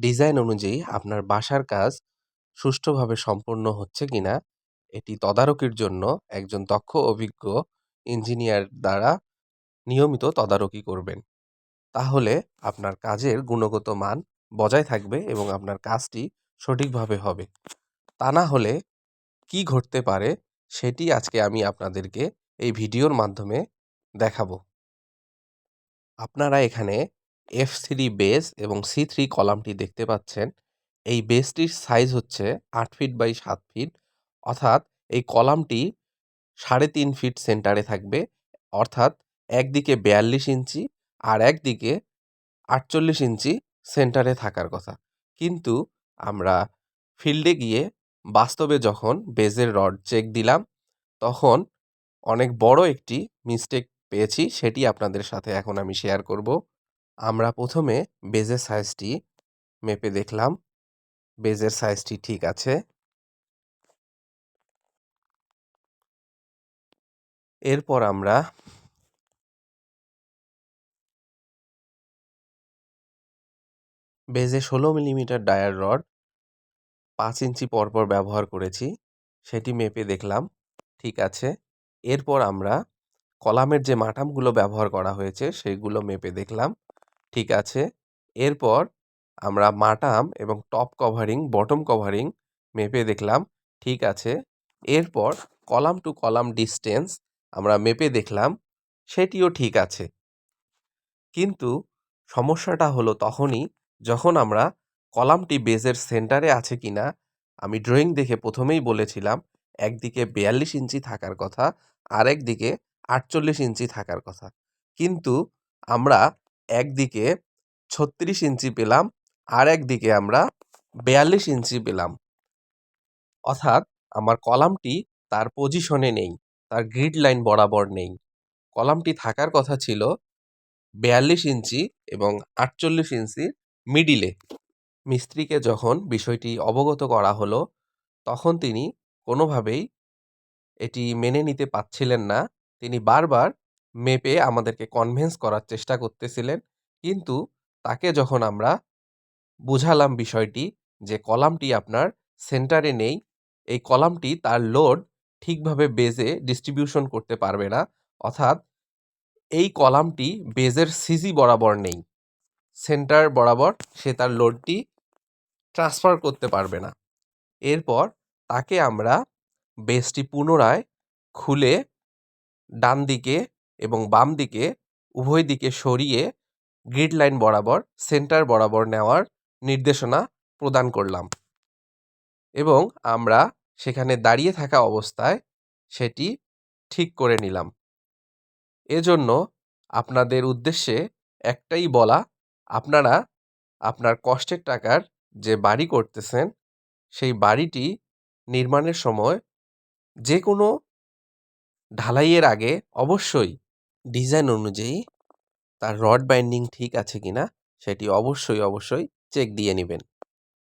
Design অনুযায়ী আপনার বাসার কাজ সুষ্ঠুভাবে সম্পন্ন হচ্ছে কিনা, এটি তদারকির জন্য একজন দক্ষ, অভিজ্ঞ ইঞ্জিনিয়ার দ্বারা নিয়মিত তদারকি করবেন। তাহলে আপনার কাজের গুণগত মান বজায় থাকবে এবং আপনার কাজটি সঠিকভাবে হবে। তা না হলে কি ঘটতে পারে সেটি আজকে আমি আপনাদেরকে এই ভিডিওর মাধ্যমে দেখাবো। আপনারা এখানে এফ থ্রি বেস এবং সি থ্রি কলামটি দেখতে পাচ্ছেন। এই বেসটির সাইজ হচ্ছে আট ফিট বাই সাত ফিট অর্থাৎ এই কলামটি সাড়ে তিন ফিট সেন্টারে থাকবে। অর্থাৎ একদিকে বিয়াল্লিশ ইঞ্চি আর একদিকে আটচল্লিশ ইঞ্চি সেন্টারে থাকার কথা। কিন্তু আমরা ফিল্ডে গিয়ে বাস্তবে যখন বেজের রড চেক দিলাম, তখন অনেক বড় একটি মিস্টেক পেয়েছি, সেটি আপনাদের সাথে এখন আমি শেয়ার করব। আমরা প্রথমে বেজের সাইজটি মেপে দেখলাম। বেজের সাইজটি ঠিক আছে। এরপর আমরা বেজে ষোলো মিলিমিটার ডায়ার রড পাঁচ ইঞ্চি পরপর ব্যবহার করেছি, সেটি মেপে দেখলাম, ঠিক আছে। এরপর আমরা কলামের যে মাটামগুলো ব্যবহার করা হয়েছে, সেগুলো মেপে দেখলাম। ঠিক আছে। এরপর আমরা মাটাম এবং টপ কভারিং বটম কভারিং মেপে দেখলাম, ঠিক আছে। এরপর কলাম টু কলাম ডিস্টেন্স আমরা মেপে দেখলাম, সেটিও ঠিক আছে। কিন্তু সমস্যাটা হলো তখনই যখন আমরা কলামটি বেজের সেন্টারে আছে কিনা, আমি ড্রয়িং দেখে প্রথমেই বলেছিলাম, একদিকে বিয়াল্লিশ ইঞ্চি থাকার কথা আর একদিকে আটচল্লিশ ইঞ্চি থাকার কথা। কিন্তু আমরা একদিকে ছত্রিশ ইঞ্চি পেলাম, আর একদিকে আমরা বিয়াল্লিশ ইঞ্চি পেলাম। অর্থাৎ আমার কলামটি তার পজিশনে নেই, তার গ্রিড লাইন বরাবর নেই। কলামটি থাকার কথা ছিল বিয়াল্লিশ ইঞ্চি এবং আটচল্লিশ ইঞ্চির মিডিলে মিস্ত্রিকে যখন বিষয়টি অবগত করা হলো, তখন তিনি কোনোভাবেই এটি মেনে নিতে পারছিলেন না। তিনি বারবার মেপে আমাদেরকে কনভিন্স করার চেষ্টা করতেছিলেন। কিন্তু তাকে যখন আমরা বুঝালাম বিষয়টি যে কলামটি আপনার সেন্টারে নেই, এই কলামটি তার লোড ঠিকভাবে বেজে ডিস্ট্রিবিউশন করতে পারবে না। অর্থাৎ এই কলামটি বেজের সিজি বরাবর নেই। সেন্টার বরাবর সে তার লোডটি ট্রান্সফার করতে পারবে না। এরপর তাকে আমরা বেসটি পুনরায় খুলে ডান দিকে এবং বাম দিকে, উভয় দিকে সরিয়ে গ্রিড লাইন বরাবর সেন্টার বরাবর নেওয়ার নির্দেশনা প্রদান করলাম। এবং আমরা সেখানে দাঁড়িয়ে থাকা অবস্থায় সেটি ঠিক করে নিলাম। এজন্য আপনাদের উদ্দেশ্যে একটাই বলা, আপনারা আপনার কষ্টের টাকার যে বাড়ি করতেছেন, সেই বাড়িটি নির্মাণের সময় যে কোনো ঢালাইয়ের আগে অবশ্যই ডিজাইন অনুযায়ী তার রড বাইন্ডিং ঠিক আছে কিনা সেটি অবশ্যই অবশ্যই চেক দিয়ে নেবেন।